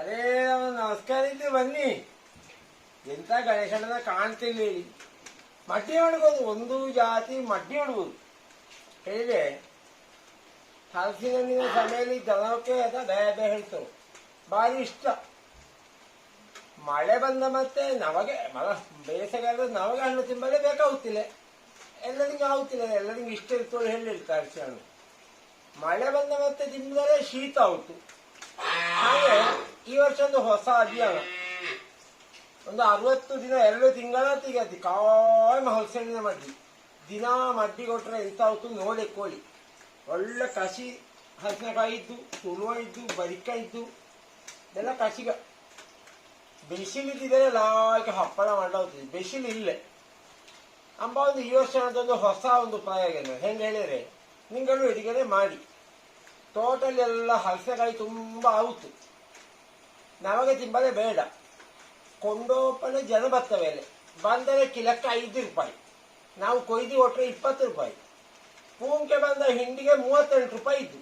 ಅರೇ ನಮಸ್ಕಾರ ಇಲ್ಲಿ ಬನ್ನಿ. ಎಂತ ಗಣೇಶನ ಕಾಣ್ತಿಲ್ಲ ಮಡ್ಡಿ ಮಾಡ್ಬೋದು ಒಂದು ಜಾತಿ ಮಡ್ಡಿ ಮಾಡ್ಬೋದು ಹೇಳಿದೆ ಹಲಸಿನ ಸಮಯಲ್ಲಿ ಜನಕ್ಕೆ ಅದ ಭಯ ದಯ ಹೇಳ್ತವೆ. ಭಾರಿ ಇಷ್ಟ. ಮಳೆ ಬಂದ ಮತ್ತೆ ನಮಗೆ ಮಲ ಬೇಸಿಗೆಲ್ಲ ನಮಗೆ ಹಣ್ಣು ತಿಂಬಲೇ ಬೇಕಾಗುತ್ತಿಲ್ಲ. ಎಲ್ಲರಿಗೂ ಆಗುತ್ತಿಲ್ಲ, ಎಲ್ಲರಿಗೂ ಇಷ್ಟ ಇರ್ತು ಹೇಳಿರ್ತಾರೆ ಹಣ್ಣು ಮಳೆ ಬಂದ ಮತ್ತೆ ತಿಂದರೆ ಶೀತ ಆಯ್ತು ಹಾಗೆ ಈ ವರ್ಷ ಒಂದು ಹೊಸ ಅಭಿಯಾನ ಒಂದು ಅರವತ್ತು ದಿನ, ಎರಡು ತಿಂಗಳ ತೆಗಿಯತಿ ಕಾಯ್ ಹಲಸಣ್ಣಿನ ಮಡ್ಡಿ. ದಿನ ಮಡ್ಡಿ ಕೊಟ್ರೆ ಎಂತ ಆಯ್ತು ನೋಡಿ ಕೋಳಿ. ಒಳ್ಳೆ ಕಸಿ, ಹಸಿನಕಾಯಿ ಇದ್ದು ತುಳುವ ಇದ್ದು ಬರಿಕಾಯಿ ಇದ್ದು ಇದೆಲ್ಲ ಕಸಿಗ. ಬಿಸಿಲಿದ್ದರೆ ಲಾಯ್ಕ ಹಪ್ಪಳ ಮಾಡಿ ಬಿಸಿಲು ಇಲ್ಲೇ. ಅಂಬ ಒಂದು ಈ ವರ್ಷ ಒಂದು ಹೊಸ ಒಂದು ಪ್ರಯೋಗ ಹೆಂಗೆ ಹೇಳಿದ್ರೆ ನಿಂಗಳು ಅಡುಗೆನೆ ಮಾಡಿ. ಟೋಟಲ್ ಎಲ್ಲ ಹಲಸೆಕಾಯಿ ತುಂಬ ಆಗುತ್ತು ನಮಗೆ ತಿಂಬದೆ ಬೇಡ. ಕೊಂಡೋಪನ ಜನ ಬರ್ತವೆ ಮೇಲೆ ಬಂದರೆ ಕಿಲಕ್ಕೆ ಐದು ರೂಪಾಯಿ. ನಾವು ಕೊಯ್ದು ಕೊಟ್ಟರೆ ಇಪ್ಪತ್ತು ರೂಪಾಯಿ. ಪೂಂಕೆ ಬಂದ ಹಿಂಡಿಗೆ ಮೂವತ್ತೆಂಟು ರೂಪಾಯಿ ಇದ್ದು.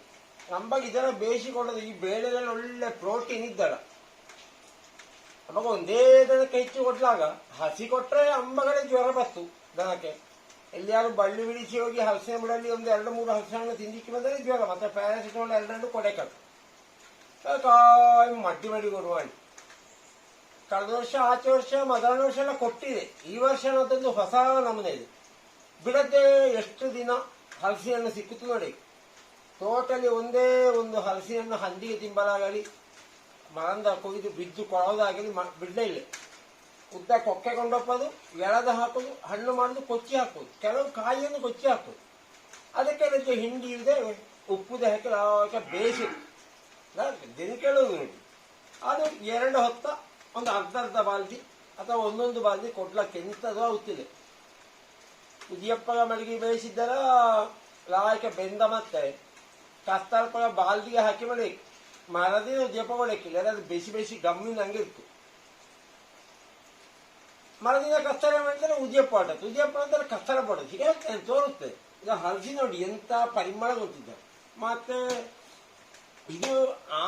ನಮಗೆ ಇದರ ಬೇಯಿಸಿ ಕೊಡೋದು ಈ ಬೇಳೆದಲ್ಲಿ ಒಳ್ಳೆ ಪ್ರೋಟೀನ್ ಇದ್ದಲ್ಲ. ಅವಾಗ ಒಂದೇ ದನಕ್ಕೆ ಹೆಚ್ಚು ಕೊಡ್ಲಾಗ ಹಸಿ ಕೊಟ್ಟರೆ ಅಂಬಗಡೆ ಜ್ವರ ಬತ್ತು ದನಕ್ಕೆ. ಎಲ್ಲಿಯಾರು ಬಳ್ಳಿ ಬಿಡಿಸಿ ಹೋಗಿ ಹಲಸಿನ ಬಿಡಲ್ಲಿ ಒಂದು ಎರಡು ಮೂರು ಹಲಸಿನ ಹಣ್ಣು ತಿಂದಿಕ್ಕೆ ಬಂದರೆ ಜ್ವರ, ಮತ್ತೆ ಪ್ಯಾರಾಸಿಟಮಾಲ್ ಎರಡೆರಡು ಕೊಡೆಕಟ್ಟು ಕಾಯಿ ಮಡ್ಡಿ ಮಡಿ ಕೊಡುವ ಮಾಡಿ ಕಳೆದ ವರ್ಷ ಆಚೆ ವರ್ಷ ಮೊದಲನೇ ವರ್ಷ ಎಲ್ಲ ಕೊಟ್ಟಿದೆ ಈ ವರ್ಷ ಅನ್ನೋದೊಂದು ಹೊಸ ನಮೂನೆ ಇದೆ ಬಿಡದೆ ಎಷ್ಟು ದಿನ ಹಲಸಿ ಹಣ್ಣು ಸಿಕ್ಕಿತು ನೋಡಿ ಟೋಟಲಿ ಒಂದೇ ಒಂದು ಹಲಸಿ ಹಣ್ಣು ಹಂದಿಗೆ ತಿಂಬಲಾಗಲಿ ಮರಂದ ಕೊಯ್ದು ಬಿದ್ದು ಕೊಳೋದಾಗಲಿ ಬಿಡಲೇ ಇಲ್ಲ ಉದ್ದ ಕೊಕ್ಕೆ ಕೊಂಡೊಪ್ಪದು ಎಳೆದ ಹಾಕೋದು ಹಣ್ಣು ಮಾಡೋದು ಕೊಚ್ಚಿ ಹಾಕೋದು ಕೆಲವು ಕಾಯಿಯನ್ನು ಕೊಚ್ಚಿ ಹಾಕೋದು ಅದಕ್ಕೆ ಹಿಂಡಿ ಇದೆ ಉಪ್ಪುದ ಹಾಕಿ ಬೇಸಿ ದಿನ ಕೇಳೋದು ನೋಡಿ. ಅದು ಎರಡು ಹೊತ್ತ ಒಂದು ಅರ್ಧ ಅರ್ಧ ಬಾಲ್ದಿ ಅಥವಾ ಒಂದೊಂದು ಬಾಲ್ದಿ ಕೊಡ್ಲಕ್ಕೆ ಎಂಥದ್ದು ಆಗುತ್ತಿಲ್ಲ ಉದಿಯಪ್ಪಗ ಮಡಗಿ ಬೇಯಿಸಿದ್ದರ ಲಾಯಕ ಬೆಂದ ಮತ್ತೆ ಕಸ್ತಲ್ಪಗ ಬಾಲ್ದಿಗೆ ಹಾಕಿ ಮಾಡಿ ಮರದಿನ ಉದಿಯಪ್ಪ ಒಳಕ್ಕಿಲ್ಲ ಅದು ಬೇಸಿ ಬೇಸಿ ಗಮ್ಮಿನ ಹಂಗೆ ಇತ್ತು ಮರದಿನ ಕಸ್ತರ ಮಾಡಿದ್ರೆ ಉದಿಯಪ್ಪ ಆಟತ್ತು ಉದಿಯಪ್ಪ ಅಂದ್ರೆ ಕಸ್ತರ ಪಡೋದು. ಹೀಗೆ ಹೇಳ್ತೇನೆ ತೋರುತ್ತೆ ಇದು ಹಲಸಿ ನೋಡಿ ಎಂತ ಪರಿಮಳ ಗೊತ್ತಿದ್ದ ಮತ್ತೆ ಇದು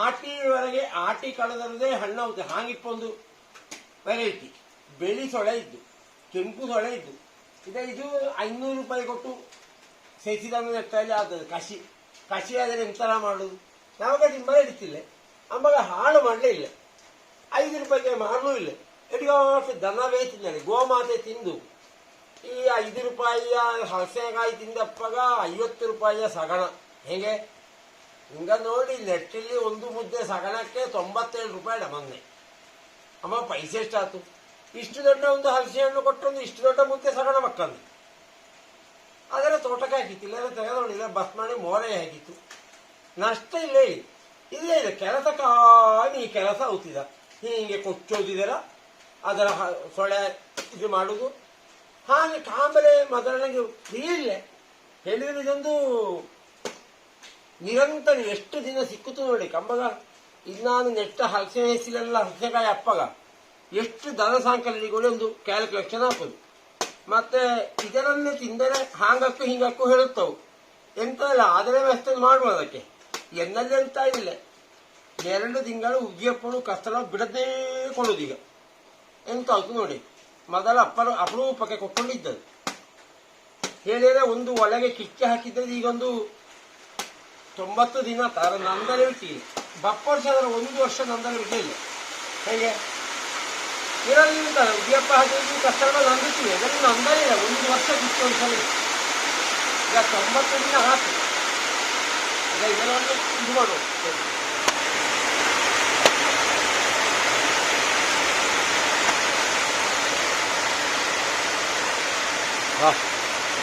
ಆಟಿವರೆಗೆ ಆಟಿ ಕಳೆದರದೇ ಹಣ್ಣು ಹೋಗುತ್ತೆ ಹಾಗಿಪ್ಪ ಒಂದು ವೆರೈಟಿ ಬೆಳಿ ಸೊಳೆ ಇದ್ದು, ಕೆಂಪು ಸೊಳೆ ಇದ್ದು. ಇದೆ ಇದು ಐನೂರು ರೂಪಾಯಿ ಕೊಟ್ಟು ಸೇಸಿದ ನೆಟ್ಟಲ್ಲಿ ಆಗ್ತದೆ ಕಸಿ. ಕಸಿ ಆದರೆ ಎಂತರ ಮಾಡುದು ನಾವಾಗ ನಿಮ್ಮ ಹಿಡಿತಿಲ್ಲ. ಆವಾಗ ಹಾಳು ಮಾಡಲೇ ಇಲ್ಲ. ಐದು ರೂಪಾಯಿಗೆ ಮಾರಲೂ ಇಲ್ಲ. ಎಡಿಯೋಷ್ಟು ದನ ಬೇಯ್ತಿದ್ದಾನೆ ಗೋಮಾತೆ ತಿಂದು. ಈ ಐದು ರೂಪಾಯಿಯ ಹಲಸೆಕಾಯಿ ತಿಂದಪ್ಪಗ ಐವತ್ತು ರೂಪಾಯಿಯ ಸಗಣ. ಹೇಗೆ? ಹಿಂಗ ನೋಡಿ ನೆಟ್ಟಲ್ಲಿ ಒಂದು ಮುದ್ದೆ ಸಗಣಕ್ಕೆ ತೊಂಬತ್ತೇಳು ರೂಪಾಯಿ ಮೊನ್ನೆ. ಅಮ್ಮ, ಪೈಸೆ ಎಷ್ಟಾಯ್ತು? ಇಷ್ಟು ದೊಡ್ಡ ಒಂದು ಹಲಸೆ ಹಣ್ಣು ಕೊಟ್ಟೊಂದು ಇಷ್ಟು ದೊಡ್ಡ ಮುದ್ದೆ ಸಗಣ ಮಕ್ಕಂದು. ಆದರೆ ತೋಟಕ್ಕೆ ಹಾಕಿತ್ತು ಇಲ್ಲ ತೆಗೆದೊಂಡಿಲ್ಲ ಬಸ್ ಮಾಡಿ ಮೋರೆ ಹಾಕಿತ್ತು. ನಷ್ಟ ಇಲ್ಲ ಇಲ್ಲಿ ಇದೆ, ಕೆಲಸ ಈ ಕೆಲಸ ಆಗುತ್ತಿದ ಹೀಗೆ ಕೊಚ್ಚೋದಿದರ ಅದರ ಸೊಳೆ ಇದು ಮಾಡುದು. ಹಾಗೆ ಕಾಂಬಲೆ ಮೊದಲನೇ ಇಲ್ಲೇ. ಹೇಳಿದ್ರೆ ಇದೊಂದು ನಿರಂತರ ಎಷ್ಟು ದಿನ ಸಿಕ್ಕಿತು ನೋಡಿ, ಕಂಬಗ. ಇನ್ನಾನು ನಾನು ನೆಟ್ಟ ಹಲಸೆ ಹೆಸಿಲೆಲ್ಲ ಹಲಸೆಕಾಯಿ ಅಪ್ಪಗ. ಎಷ್ಟು ದನ ಸಾಂಕಲಿಗಳು ಒಂದು ಕ್ಯಾಲ್ಕುಲೇಷನ್ ಹಾಕೋದು. ಮತ್ತೆ ಇದರನ್ನೇ ತಿಂದರೆ ಹಾಂಗಕ್ಕೂ ಹಿಂಗಕ್ಕೂ ಹೇಳುತ್ತವು. ಎಂತ ಇಲ್ಲ ಆದರೆ ವ್ಯವಸ್ಥೆ ಮಾಡುವ ಅದಕ್ಕೆ. ಎನ್ನಲ್ಲಿ ಅಂತ ಇಲ್ಲ. ಎರಡು ತಿಂಗಳು ಉಗಿಯಪ್ಪಳು ಕಷ್ಟನ ಬಿಡದೇ ಕೊಡೋದೀಗ ಎಂತ ಆಯ್ತು ನೋಡಿ. ಮೊದಲ ಅಪ್ಪನ ಅಪರೂಪಕ್ಕೆ ಕೊಟ್ಕೊಂಡಿದ್ದದು ಹೇಳಿದ್ರೆ ಒಂದು ಒಳಗೆ ಕಿಚ್ಚೆ ಹಾಕಿದ್ರೆ ಈಗೊಂದು ತೊಂಬತ್ತು ದಿನ ತರ ನಂದಲೇ ಬಿಟ್ಟಿಲ್ಲ ಬಪ್ಪ ವರ್ಷ ಅದರ ಒಂದು ವರ್ಷ ನಂದಲೇ ಬಿಡಲಿಲ್ಲ. ಹೇಗೆ? ಇರಲಿಲ್ಲ ಉದ್ಯಪ್ಪ ಹಾಕಿದ್ದು ಕಷ್ಟಗಳ ನಂದಿಟ್ಟಿದೆ ಅದನ್ನು ನಂದಲೇ ಇಲ್ಲ ಒಂದು ವರ್ಷ ಕಿತ್ತು ಒಂದು ಸಲ. ಈಗ ತೊಂಬತ್ತು ದಿನ ಹಾಕಿ ಈಗ ಇದರನ್ನು ಇದು ಮಾಡುವ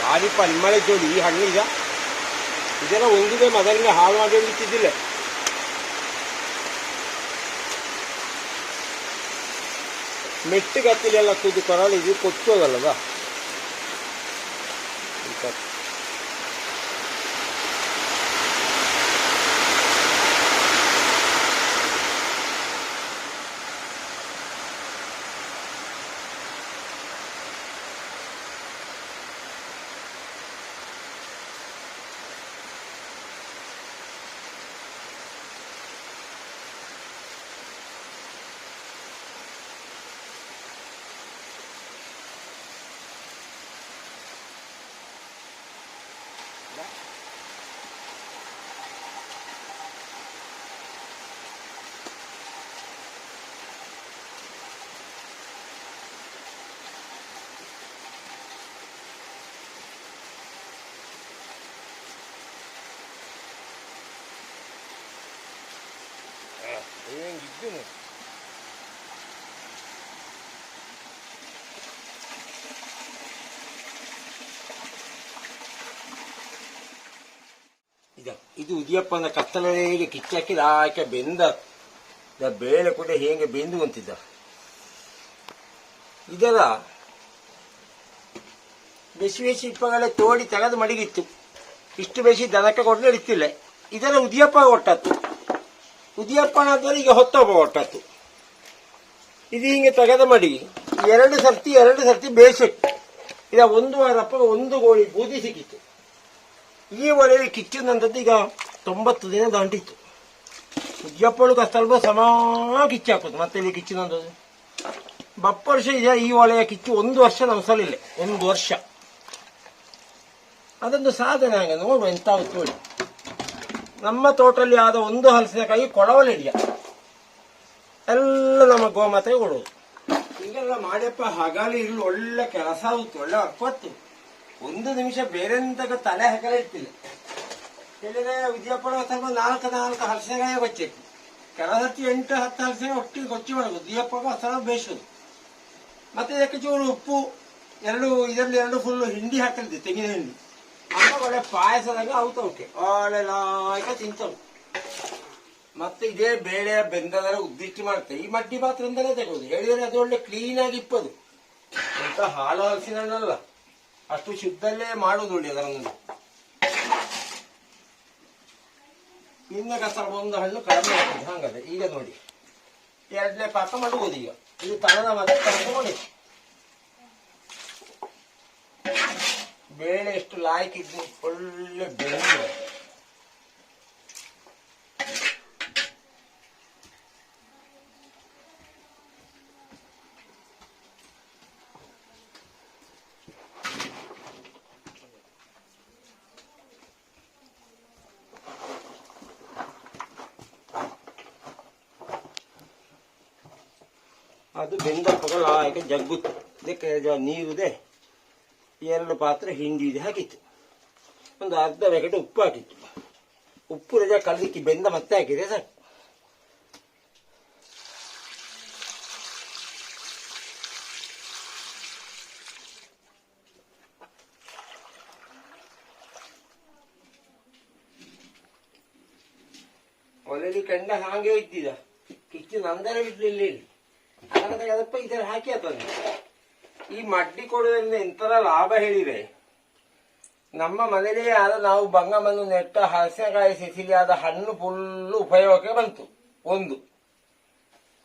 ಭಾರಿ ಪರಿಮಳ ಜೋಡಿ ಈ ಹಣ್ಣಿಗ ಇದೆಲ್ಲ ಒಂದಿದೆ ಮೊದಲಿಗೆ ಹಾಳು ಮಾಡಿ ಇಟ್ಟಿದ್ದಿಲ್ಲ ಮೆಟ್ಟಿಗೆ ಹತ್ತಿಲೆಲ್ಲ ಕೂದು ಕೊರಳು ಇದು ಕೊಚ್ಚೋದಲ್ಲದ ಇದ ಉದಿಯಪ್ಪನ ಕತ್ತಲೆಗೆ ಕಿಚ್ಚಾಕಿ ಆಕೆ ಬೆಂದ ಬೇಳೆ ಕೂಡ ಹೇಗೆ ಬೆಂದು ಅಂತಿದ್ದ. ಇದರ ಬೆಸಿ ಬೆಸಿ ಇಪ್ಪಗಳೇ ತೋಡಿ ತೆಗೆದು ಮಡಗಿತ್ತು. ಇಷ್ಟು ಬೆಸಿ ದನಕ್ಕೆ ಕೊಡಲು ಇಡ್ತಿಲ್ಲ. ಇದರ ಉದಿಯಪ್ಪ ಒಟ್ಟತ್ತು ಅಂದ್ರೆ ಈಗ ಹೊತ್ತೊಬ್ಬ ಒಟ್ಟತ್ತು ಇದು ಹಿಂಗೆ ತೆಗೆದ ಮಡಿ ಎರಡು ಸರ್ತಿ ಎರಡು ಸರ್ತಿ ಬೇಸಿಟ್ಟು. ಇದ ಒಂದು ವಾರಪ್ಪ, ಒಂದು ಗೋಳಿ ಬೂದಿ ಸಿಕ್ಕಿತ್ತು. ಈ ಒಲೆಯಲ್ಲಿ ಕಿಚ್ಚಿದಂಥದ್ದು ಈಗ ತೊಂಬತ್ತು ದಿನ ದಾಂಟಿತ್ತು ಉಜ್ಜಪ್ಪಳು ಕಸ್ತಲ್ಬ ಸಮ ಕಿಚ್ಚು ಹಾಕೋದು. ಮತ್ತೆ ಇಲ್ಲಿ ಕಿಚ್ಚಿದಂಥದ್ದು ಬಪ್ಪ ವರ್ಷ ಇದೆ, ಈ ಒಲೆಯ ಕಿಚ್ಚು ಒಂದು ವರ್ಷ ನಮ್ಮ ಸಲಿಲ್ಲ. ಒಂದು ವರ್ಷ. ಅದೊಂದು ಸಾಧನೆ ಹಾಗೆ, ನೋಡುವ ಎಂತ ತೋಳಿ ನಮ್ಮ ತೋಟಲ್ಲಿ ಆದ ಒಂದು ಹಲಸಿನಕಾಯಿ ಇಡಿಯ ಎಲ್ಲ ನಮ್ಮ ಗೋಮಾತೆಗೆ ಕೊಡೋದು ಹೀಗೆಲ್ಲ ಮಾಡ್ಯಪ್ಪ ಹಗಲಿ ಇಲ್ಲಿ ಒಳ್ಳೆ ಕೆಲಸ ಆಗುತ್ತೆ, ಒಳ್ಳೆ ಅಪ್ಪತ್ತು ಒಂದು ನಿಮಿಷ ಬೇರೆ ತಲೆ ಹಗಲಿರ್ತಿಲ್ಲ ಹೇಳಿದ್ರೆ ವಿದ್ಯಾಪುರ ಸ್ವಲ್ಪ ನಾಲ್ಕು ನಾಲ್ಕು ಹಲಸಿನಕಾಯಿ ಗೊತ್ತಿತ್ತು ಕೆಲಸತ್ತಿ ಎಂಟು ಹತ್ತು ಹಲಸಿನ ಒಟ್ಟಿಗೆ ಗೊತ್ತಿ ಮಾಡೋದು ದಿಯಪ್ಪ ಸ್ವಲ್ಪ ಬೇಯಿಸೋದು ಮತ್ತೆ ಇದಕ್ಕೆ ಚೂರು ಉಪ್ಪು, ಎರಡು, ಇದರಲ್ಲಿ ಎರಡು ಫುಲ್ ಹಿಂಡಿ ಹಾಕಲಿದ್ದೆ ತೆಂಗಿನ ಹಿಂಡಿ. ಅಂತ ಒಳ್ಳೆ ಪಾಯಸದಾಗ ಅವಕ್ಕೆ ಒಳ್ಳೆ ಲಾಯ್ಕ ತಿಂತವು ಮತ್ತೆ ಇದೇ ಬೇಳೆ ಬೆಂದದರ ಉದ್ದಿಟ್ಟು ಮಾಡುತ್ತೆ. ಈ ಮಡ್ಡಿ ಪಾತ್ರದಿಂದಲೇ ತೆಗೋದು ಹೇಳಿದರೆ ಅದು ಒಳ್ಳೆ ಕ್ಲೀನ್ ಆಗಿ ಇಪ್ಪದು. ಅಂತ ಹಾಲು ಹಲಸಿನಲ್ಲ ಅಷ್ಟು ಶುದ್ಧಲ್ಲೇ ಮಾಡೋದು ನೋಡಿ ಅದರನ್ನು ಇನ್ನ ಕಸ ಒಂದು ಹಣ್ಣು ಕಡಿಮೆ ಆಗ್ತದೆ, ಹಂಗದೆ. ಈಗ ನೋಡಿ. ಎರಡನೇ ಪಾಕ ಮಾಡುವುದು ಈಗ. ಇದು ತಳದ ಮತ್ತೆ ಮಾಡಿ ಬೇಳೆ ಎಷ್ಟು ಲಾಯ್ಕಿದ್ದು, ಒಳ್ಳೆ ಬೆಳೆದು ಅದು ಬೆಂದ ಪಗಲ ಆಯ್ಕೆ ಜಗ್ಗುತ್ತು ಇದಕ್ಕೆ ಜ- ನೀರುದೆ ಎರಡು ಪಾತ್ರೆ ಹಿಂಡಿ ಇದೆ ಹಾಕಿತ್ತು ಒಂದು ಅರ್ಧ ಪ್ಯಾಕೆಟ್ ಉಪ್ಪು ಹಾಕಿತ್ತು ಉಪ್ಪು ರಜೆ ಕಲದಿಕ್ಕಿ ಬೆಂದ ಮತ್ತೆ ಹಾಕಿದೆ ಸಾಕು ಒಲೆಯಲ್ಲಿ ಕಂಡ ಹಾಗೆ ಇದ್ದಿದ ಕಿಚ್ಚು ನಂದರ ಬಿಡ್ಲಿಲ್ಲ ಇಲ್ಲಿ ಅದಕ್ಕೆ ಅದಪ್ಪ ಹಾಕಿ ಆತಂದೆ ಈ ಮಡ್ಡಿ ಕೊಡೋದ್ರಿಂದ ಇಂಥರ ಲಾಭ ಹೇಳಿದೆ ನಮ್ಮ ಮನೇಲಿ ಆದ ನಾವು ಬಂಗಮನ್ನು ನೆಟ್ಟ ಹಲಸಿನಕಾಯಿ ಆದ ಹಣ್ಣು ಫುಲ್ಲು ಉಪಯೋಗಕ್ಕೆ ಬಂತು. ಒಂದು.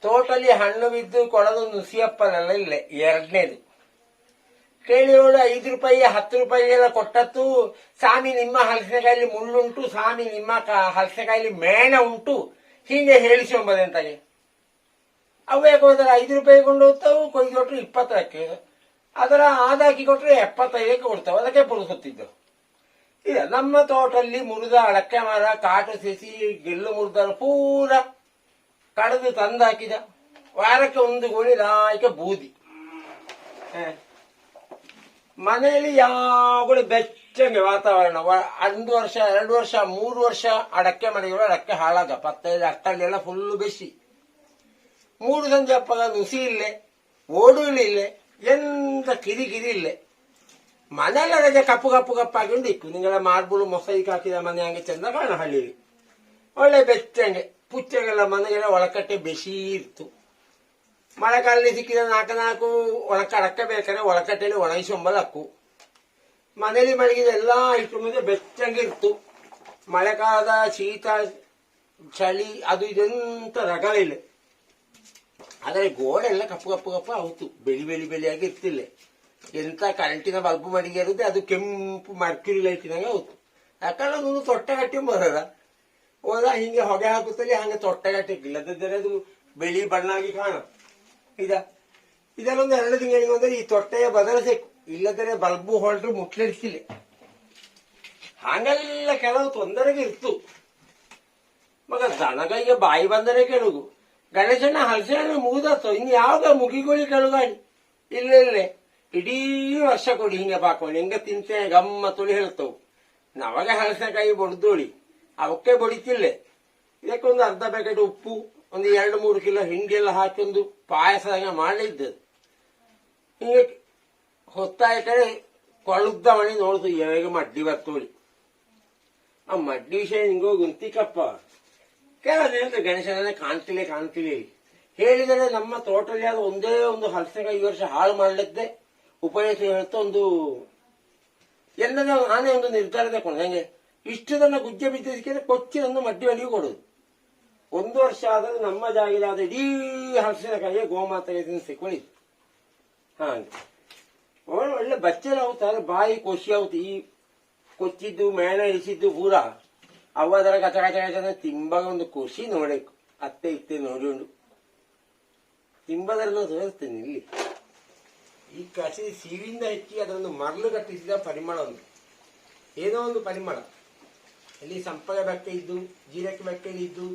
ತೋಟಲ್ಲಿ ಹಣ್ಣು ಬಿದ್ದು ಕೊಡೋದು ನುಸಿಯಪ್ಪನೆಲ್ಲ ಇಲ್ಲ ಎರಡನೇದು ಕೇಳಿಯೋಳು ಐದು ರೂಪಾಯಿ, ಹತ್ತು ರೂಪಾಯಿ ಎಲ್ಲ ಕೊಟ್ಟತ್ತು ಸ್ವಾಮಿ ನಿಮ್ಮ ಹಲಸಿನಕಾಯಲ್ಲಿ ಮುಳ್ಳುಂಟು, ಸ್ವಾಮಿ ನಿಮ್ಮ ಹಲಸಿನಕಾಯಲ್ಲಿ ಮೇಣ ಉಂಟು. ಹೀಗೆ ಹೇಳಿಸ್ಕೊಂಬದಂತಾಗೆ ಅವೇ ಹೋದರೆ ಐದು ರೂಪಾಯಿ ಕೊಂಡು ಹೋಗ್ತಾವು, ಕೊಯ್ದು ಕೊಟ್ಟರೆ ಇಪ್ಪತ್ತಕ್ಕೆ ಅದರ ಆದಾಕಿ ಕೊಟ್ಟರೆ ಎಪ್ಪತ್ತೈದಕ್ಕೆ ಕೊಡ್ತಾವೆ. ಅದಕ್ಕೆ ಪುರುಸುತ್ತಿದ್ದು ಇಲ್ಲ ನಮ್ಮ ತೋಟಲ್ಲಿ ಮುರಿದ ಅಡಕೆ ಮರ, ಕಾಟು ಸಸಿ, ಗೆಲ್ಲು ಮುರಿದ ಪೂರ ಕಳೆದು ತಂದು ಹಾಕಿದ. ವಾರಕ್ಕೆ ಒಂದು ಗೋಣಿ ನಾಯಕ ಬೂದಿ. ಮನೆಯಲ್ಲಿ ಯಾವಾಗಲೂ ಬೆಚ್ಚಂಗೆ ವಾತಾವರಣ. ಒಂದು ವರ್ಷ, ಎರಡು ವರ್ಷ, ಮೂರು ವರ್ಷ ಅಡಕೆ ಮನೆಗಳು ಅಡಕೆ ಹಾಳಾಗ ಪತ್ತೈದು ಅಟ್ಟಲ್ಲೆಲ್ಲ ಫುಲ್ಲು ಬೆಸಿ. ಮೂರು ಸಂಜೆ ಅಪ್ಪಗ ನುಸಿ ಇಲ್ಲೇ ಓಡು ಇಲ್ಲೇ ಎಂತ ಕಿರಿ ಕಿರಿ ಇಲ್ಲೇ ಮನೆಯಲ್ಲ ರಜೆ ಕಪ್ಪು ಕಪ್ಪು ಕಪ್ಪಾಗಿಂಡು ಇಕ್ಕು ನಿಂಗಳ ಮಾರ್ಬುಳು ಮೊಸೈಕ್ ಹಾಕಿದ ಮನೆ ಹಂಗೆ ಚಂದ ಕಾಣ ಹಳ್ಳಿಲಿ ಒಳ್ಳೆ ಬೆಚ್ಚಂಗೆ ಪುಚ್ಚಗೆಲ್ಲ ಮನೆಗೆಲ್ಲ ಒಳಕಟ್ಟೆ ಬೆಸಿ ಇತ್ತು ಮಳೆಗಾಲದಲ್ಲಿ ಸಿಕ್ಕಿದ ನಾಲ್ಕು ನಾಲ್ಕು ಒಳಕ ಅಡಕೆ ಬೇಕಾದ್ರೆ ಒಳಕಟ್ಟೆಯಲ್ಲಿ ಒಣಗಿಸೊಂಬಲ್ ಹಕ್ಕು ಮನೇಲಿ ಮಡಗಿದ ಎಲ್ಲ ಇಟ್ಟು ಮುಂದೆ ಬೆಚ್ಚಂಗೆ ಇತ್ತು ಮಳೆಗಾಲದ ಶೀತ ಚಳಿ ಅದು ಇದೆಂತ ರಗಲಿಲ್ಲ ಆದರೆ ಗೋಡೆ ಎಲ್ಲ ಕಪ್ಪು ಕಪ್ಪು ಕಪ್ಪು ಆಯ್ತು. ಬೆಳಿ ಬೆಳಿ ಬೆಳಿಯಾಗಿ ಇರ್ತಿಲ್ಲ ಎಂತ ಕರೆಂಟಿನ ಬಲ್ಬು ಮಡಿಗೆ ಇರುತ್ತೆ ಅದು ಕೆಂಪು ಮರ್ಕಿರಿ ಲೈಟಿನಾಗ ಹೌದು ಯಾಕಂದ್ರೆ ಅದೊಂದು ತೊಟ್ಟೆ ಕಟ್ಟಿ ಬರದ ಹೋದ ಹಿಂಗೆ ಹೊಗೆ ಹಾಕುತ್ತಲ್ಲಿ ಹಂಗೆ ತೊಟ್ಟೆ ಕಟ್ಟಿಲ್ಲ ಇಲ್ಲದಿದ್ದರೆ ಅದು ಬಿಳಿ ಬಣ್ಣ ಆಗಿ ಕಾಣ ಇದ ಇದರೊಂದು ಎರಡು ತಿಂಗಳಿಗೆ ಒಂದರೆ ಈ ತೊಟ್ಟೆಯ ಬದಲಿಸಬೇಕು ಇಲ್ಲದರೆ ಬಲ್ಬು ಹೊರಟ್ರು ಮುಟ್ಲಿಡಿಸಿಲ್ಲ ಹಾಗೆಲ್ಲ ಕೆಲವು ತೊಂದರೆಗೆ ಇತ್ತು ಮಗ ದನಗಳಿಗೆ ಬಾಯಿ ಬಂದರೆ ಕೆಳುಗು ಗಣೇಶನ ಹಲಸೆಹಣ್ಣು ಮುಗಿದತ್ತು ಇನ್ನು ಯಾವ್ದ ಮುಗಿಗೋಳಿ ಕೆಳುಗಾಡಿ ಇಲ್ಲ ಇಲ್ಲ. ಇಡೀ ವರ್ಷ ಕೊಡಿ, ಹಿಂಗೆ ಪಾಕೊಂಡು ಹೆಂಗ ತಿಂತೆ ಗಮ್ಮ ತುಳಿ ಹೇಳ್ತವು. ನವಾಗ ಹಲಸಿನಕಾಯಿ ಬಡ್ದೋಳಿ. ಅವಕ್ಕೆ ಬಡಿತಿಲ್ಲೆ. ಇದಕ್ಕೊಂದು ಅರ್ಧ ಪ್ಯಾಕೆಟ್ ಉಪ್ಪು, ಒಂದು ಎರಡು, ಮೂರು ಕಿಲೋ ಹಿಂಗೆಲ್ಲ ಎಲ್ಲ ಪಾಯಸ ಹಂಗೆ ಪಾಯಸ ಮಾಡಿದ್ದು ಹಿಂಗೆ ಹೊತ್ತಾಯ ಕಡೆ ಕೊಳುದ್ದ ಮಣಿ ನೋಡ್ದು ಯಾವಾಗ ಮಡ್ಡಿ ಬರ್ತೋಳಿ ಆ ಮಡ್ಡಿ ವಿಷಯ ಹಿಂಗೋಗಿ ಗುಂತಿಕಪ್ಪ. ಕೆಲವು ಅಂತ ಗಣೇಶನೇ ಕಾಣ್ತಿಲ್ಲ ಕಾಣ್ತಿಲ್ಲ ಹೇಳಿದರೆ ನಮ್ಮ ತೋಟದಲ್ಲಿ ಅದು ಒಂದೇ ಒಂದು ಹಲಸಿನಕಾಯಿ ಈ ವರ್ಷ ಹಾಳು ಮಾಡಲಿದ್ದೆ ಉಪಯೋಗಿಸಿ ಹೇಳ್ತಾ ಒಂದು ಎಲ್ಲ ನಾನೇ ಒಂದು ನಿರ್ಧಾರ ತಗೊಂಡು ಇಷ್ಟು ಇಷ್ಟದನ್ನ ಗುಜ್ಜೆ ಬಿದ್ದಿದ್ದಕ್ಕೆ ಕೊಚ್ಚಿ ಒಂದು ಮಡ್ಡಿ ಮನೆಗೆ ಕೊಡುದು. ಒಂದು ವರ್ಷ ಆದ್ರೆ ನಮ್ಮ ಜಾಗಿದಾದ ಇಡೀ ಹಲಸಿನಕಾಯಿಗೆ ಗೋಮಾತೆಗೆ ಸಿಕ್ಕೊಂಡಿತ್ತು ಹಾಗೆ. ಒಳ್ಳೆ ಬಚ್ಚಲ ಆಗುತ್ತೆ? ಬಾಯಿ ಖುಷಿ ಆಗುತ್ತೆ. ಈ ಕೊಚ್ಚಿದ್ದು, ಮೇಣ ಇಳಿಸಿದ್ದು ಪೂರಾ. ಅವು ಅದರ ಕಚ ಕಚ ಕಚ ತಿಂಬಾಗ ಒಂದು ಖುಷಿ ನೋಡಬೇಕು ಅತ್ತೆ ಇತ್ತೆ ನೋಡಿಕೊಂಡು ತಿಂಬದರನ್ನು ತೋರಿಸ್ತೇನೆ ಇಲ್ಲಿ. ಈ ಕಸಿ ಸಿವಿಯಿಂದ ಹೆಚ್ಚಿ ಅದರೊಂದು ಮರಳು ಕಟ್ಟಿಸಿದ ಪರಿಮಳ ಒಂದು ಏನೋ ಒಂದು ಪರಿಮಳ. ಇಲ್ಲಿ ಸಂಪದ ಬಕ್ಕೆ ಇದ್ದು ಜೀರಕ್ಕೆ ಬಕ್ಕೆ ಇದ್ದು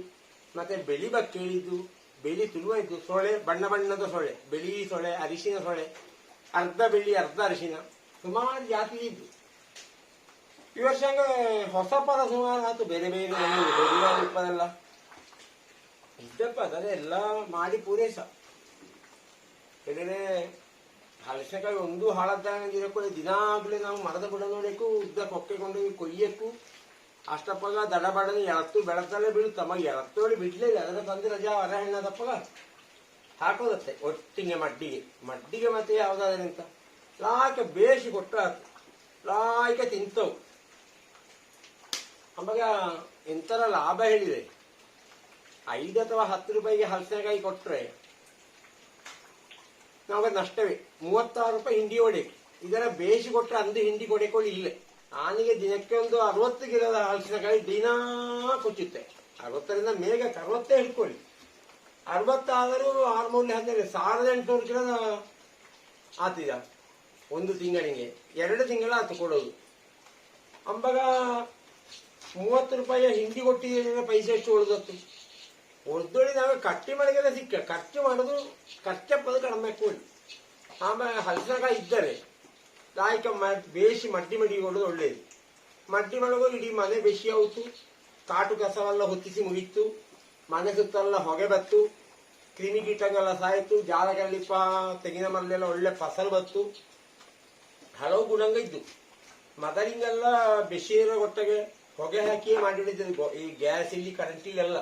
ಮತ್ತೆ ಬೆಳಿ ಬಕ್ಕೆ ಇದ್ದು ಬೆಳಿ ತುಳುವ ಇದ್ದು, ಸೊಳೆ, ಬಣ್ಣ ಬಣ್ಣದ ಸೊಳೆ, ಬೆಳಿ ಸೊಳೆ, ಅರಿಶಿನ ಸೊಳೆ, ಅರ್ಧ ಬೆಳ್ಳಿ ಅರ್ಧ ಅರಿಶಿನ, ಸುಮಾರು ಜಾತಿ ಇದ್ದು ಈ ವರ್ಷ ಹಂಗೆ ಹೊಸ ಪದ ಸುಮಾರು ಆಯ್ತು ಬೇರೆ ಬೇರೆ ಪದೆಲ್ಲ ಇದ್ದಪ್ಪ ಅದೆಲ್ಲ ಮಾಡಿ ಪೂರೈಸ. ಹೇಳಿದ್ರೆ ಹಲಸಿನಕಾಯಿ ಒಂದು ಹಾಳಾದಂಗಿರಕ್ಕೂ ದಿನಾಗ್ಲೇ ನಾವು ಮರದ ಬುಡ ನೋಡಕ್ಕೂ ಉದ್ದ ಕೊಕ್ಕೆ ಕೊಂಡು ಕೊಯ್ಯಕ್ಕೂ, ಅಷ್ಟಪ್ಪಗ ದಡ ಬಡದ ಎಳತ್ತು ಬೆಳತಲ್ಲೇ ಬೀಳುತ್ತ ಮಗ ಎಳತ್ತೋಳಿ ಬಿಡ್ಲಿಲ್ಲ ಅದರ ತಂದು ರಜಾ ಅರ ಹೆಣ್ಣದಪ್ಪಗ ಹಾಕೋದತ್ತೆ, ಒಟ್ಟಿಗೆ ಮಡ್ಡಿಗೆ. ಮಡ್ಡಿಗೆ ಮತ್ತೆ ಯಾವ್ದಾದ್ರಂತ? ಲಾಯ್ಕ ಬೇಸಿ ಕೊಟ್ಟ ಲಾಯ್ಕ ತಿಂತವು. ಅವಾಗ ಎಂತರ ಲಾಭ ಹೇಳಿದೆ. ಐದು ಅಥವಾ ಹತ್ತು ರೂಪಾಯಿಗೆ ಹಲಸಿನಕಾಯಿ ಕೊಟ್ಟರೆ ನಮಗೆ ನಷ್ಟವೇ. ಮೂವತ್ತಾರು ರೂಪಾಯಿ ಹಿಂಡಿ ಹೊಡೆಯಕ್ಕೆ ಇದರ ಬೇಸಿ ಕೊಟ್ಟರೆ ಅಂದು ಹಿಂಡಿ ಕೊಡೆಕೊಳ್ಳಿ ಇಲ್ಲೇ. ಆನಿಗೆ ದಿನಕ್ಕೆ ಒಂದು ಅರವತ್ತು ಗಿಡದ ಹಲಸಿನಕಾಯಿ ದಿನಾ ಕೊಚ್ಚುತ್ತೆ. ಅರವತ್ತರಿಂದ ಮೇಘ ಅರವತ್ತೇ ಹಿಡ್ಕೊಳ್ಳಿ ಅರವತ್ತಾದರೂ ಆರು ಮೌಲ್ಯ ಹದಿನೈದು, ಸಾವಿರದ ಎಂಟುನೂರು ಗಿಡದ ಆತಿದ. ಒಂದು ತಿಂಗಳಿಗೆ. ಎರಡು ತಿಂಗಳ ಆತು ಕೊಡೋದು. ಅಂಬಾಗ ಮೂವತ್ತು ರೂಪಾಯಿಯ ಹಿಂಡಿ ಕೊಟ್ಟಿದ್ರೆ ಪೈಸೆ ಎಷ್ಟು ಉಳಿದತ್ತು? ಉಳ್ದೊಳಿ ನಾವು ಕಟ್ಟಿ ಮಾಡಿಗೆಲ್ಲ ಸಿಕ್ಕ ಖರ್ಚು ಮಾಡೋದು ಖರ್ಚಪ್ಪದು ಕಡಿಮೆ ಕೂಡಿ ಆಮೇಲೆ ಹಲಸಿನಕಾಯಿ ಇದ್ದರೆ ಲಾಯ್ಕ ಬೇಸಿ ಮಡ್ಡಿ ಮಡಿಗೆ ಕೊಡೋದು ಒಳ್ಳೇದು. ಮಡ್ಡಿ ಮಾಡುವಾಗ ಇಡೀ ಮನೆ ಬೆಸಿ ಆಯ್ತು. ಕಾಟು ಕಸವೆಲ್ಲ ಹೊತ್ತಿಸಿ ಮುಗಿತ್ತು ಮನೆ ಸುತ್ತೆಲ್ಲ ಹೊಗೆ ಬತ್ತು. ಕ್ರಿಮಿ ಕೀಟಗಳೆಲ್ಲ ಸಾಯ್ತು. ಜಾಲಗಲ್ಲಿಪ್ಪ ತೆಂಗಿನ ಮರಳೆಲ್ಲ ಒಳ್ಳೆ ಫಸಲು ಬತ್ತು. ಹಲವು ಗುಣಂಗ ಇದ್ದು ಮದರಿಂಗೆಲ್ಲ ಬೆಸಿರ ಒಟ್ಟಿಗೆ ಹೊಗೆ ಹಾಕಿ ಗೊ- ಈ ಗ್ಯಾಸ್ ಇಲ್ಲಿ ಕರೆಂಟ್ ಇಲ್ಲೆಲ್ಲ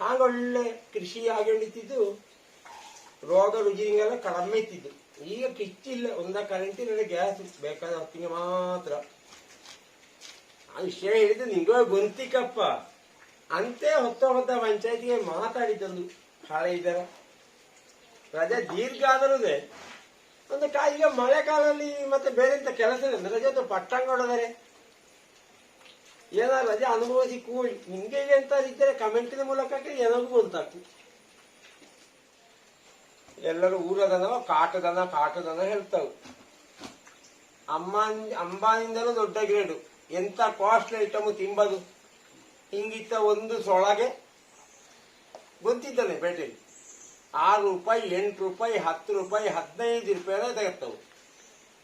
ಹಾಗ ಒಳ್ಳೆ ಕೃಷಿ ಆಗಿಟ್ಟಿದ್ದು ರೋಗ ರುಜಿನಿಗೆಲ್ಲ ಕಡಿಮೆ ಇತ್ತಿದ್ದು. ಈಗ ಕಿಚ್ಚಿಲ್ಲ. ಒಂದ ಕರೆಂಟ್ ಇಲ್ಲ ಗ್ಯಾಸ್ ಬೇಕಾದ ಹೊತ್ತಿಗೆ ಮಾತ್ರ. ಆ ವಿಷಯ ಹೇಳಿದ್ದು ನಿಂಗೋ ಗೊಂತಿಕಪ್ಪ ಅಂತೆ ಹೊತ್ತ ಹೊತ್ತ ಪಂಚಾಯತಿಗೆ ಮಾತಾಡಿದ್ದೊಂದು ಹಾಳೆ ಇದರ ರಜೆ ದೀರ್ಘ ಆದರುದೇ. ಒಂದು ಈಗ ಮಳೆಗಾಲದಲ್ಲಿ ಮತ್ತೆ ಬೇರೆ ಕೆಲಸ ರಜೆ ಪಟ್ಟಂಗ ಹೊಡೆದರೆ. ಏನಾದ್ರು ರಜೆ ಅನುಭವ ಕೂಡಿ. ನಿಮ್ಗೆ ಎಂತ ಇದ್ದರೆ ಕಮೆಂಟಿನ ಮೂಲಕ ಏನಾಗೂ ಗೊತ್ತಾಗ್ತಿ ಎಲ್ಲರೂ ಊರದನ ಕಾಟದನ ಕಾಟದನ ಹೇಳ್ತಾವು. ಅಮ್ಮ ಅಂಬಾನಿಂದಲೂ ದೊಡ್ಡ ಗ್ರೇಡು. ಎಂತ ಕಾಸ್ಟ್ಲಿ ಐಟಮ್ ತಿಂಬದು ಹಿಂಗಿತ್ತ ಒಂದು ಸೊಳಗೆ ಗೊತ್ತಿದ್ದಾನೆ ಪೇಟೆಯಲ್ಲಿ. ಆರು ರೂಪಾಯಿ, ಎಂಟು ರೂಪಾಯಿ, ಹತ್ತು ರೂಪಾಯಿ, ಹದಿನೈದು ರೂಪಾಯಿ ತೆಗೆತ್ತವು.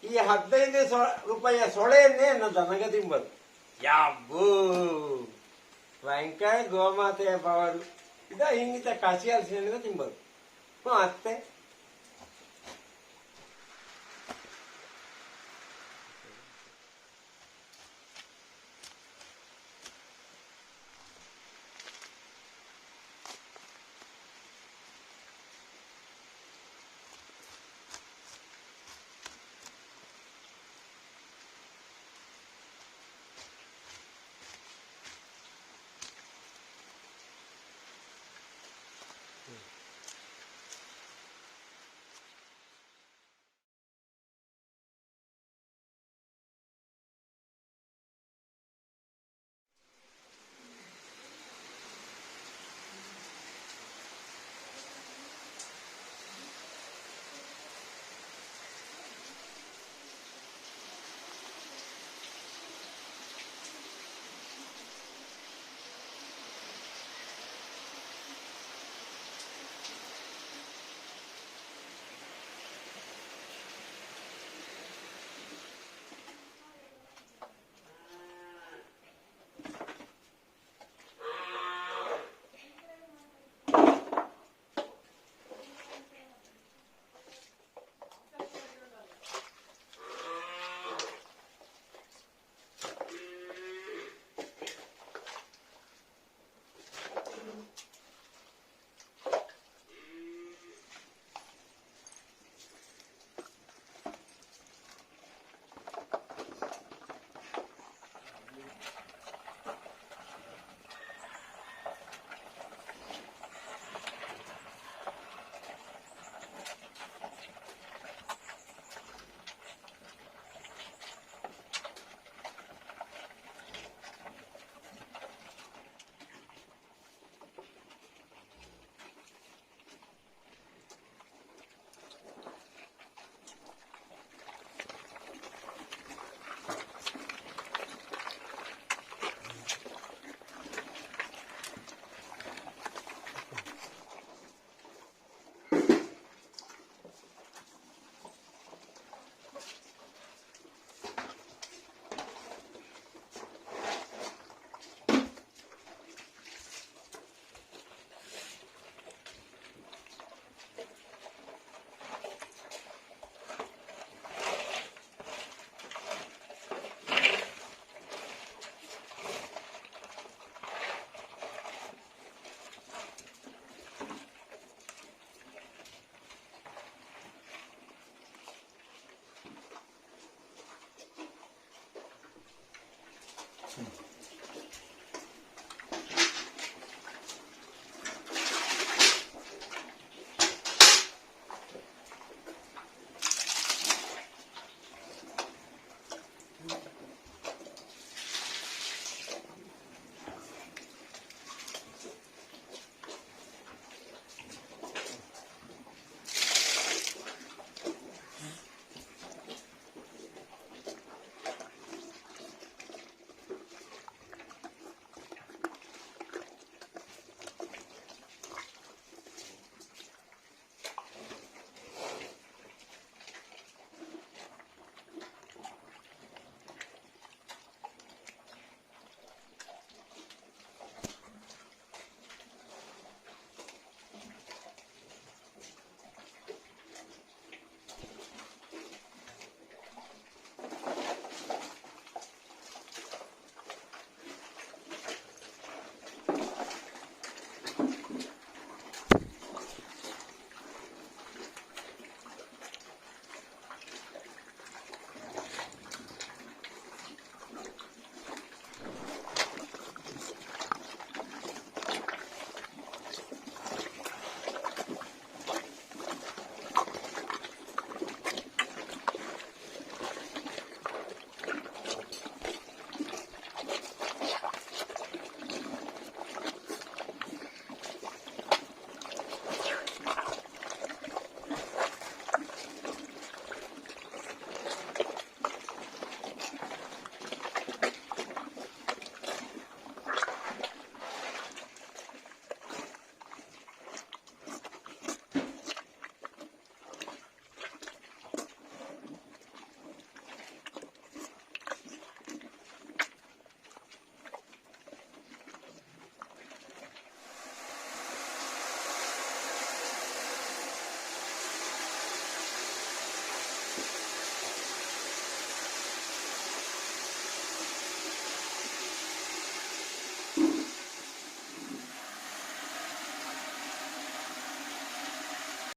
ಈ ಹದಿನೈದು ರೂಪಾಯಿಯ ಸೊಳೆಯನ್ನೇ ನನ್ನ ದನಗೆ ತಿಂಬದು ಯಾಬ್ಬೂ ಭಯಂಕರ ಗೋಮಾತೆಯ ಪವರು ಇದ ಹಿಂಗಿತ ಕಸಿ ತಿಂಬರು ಹ್ಞೂ ಮತ್ತೆ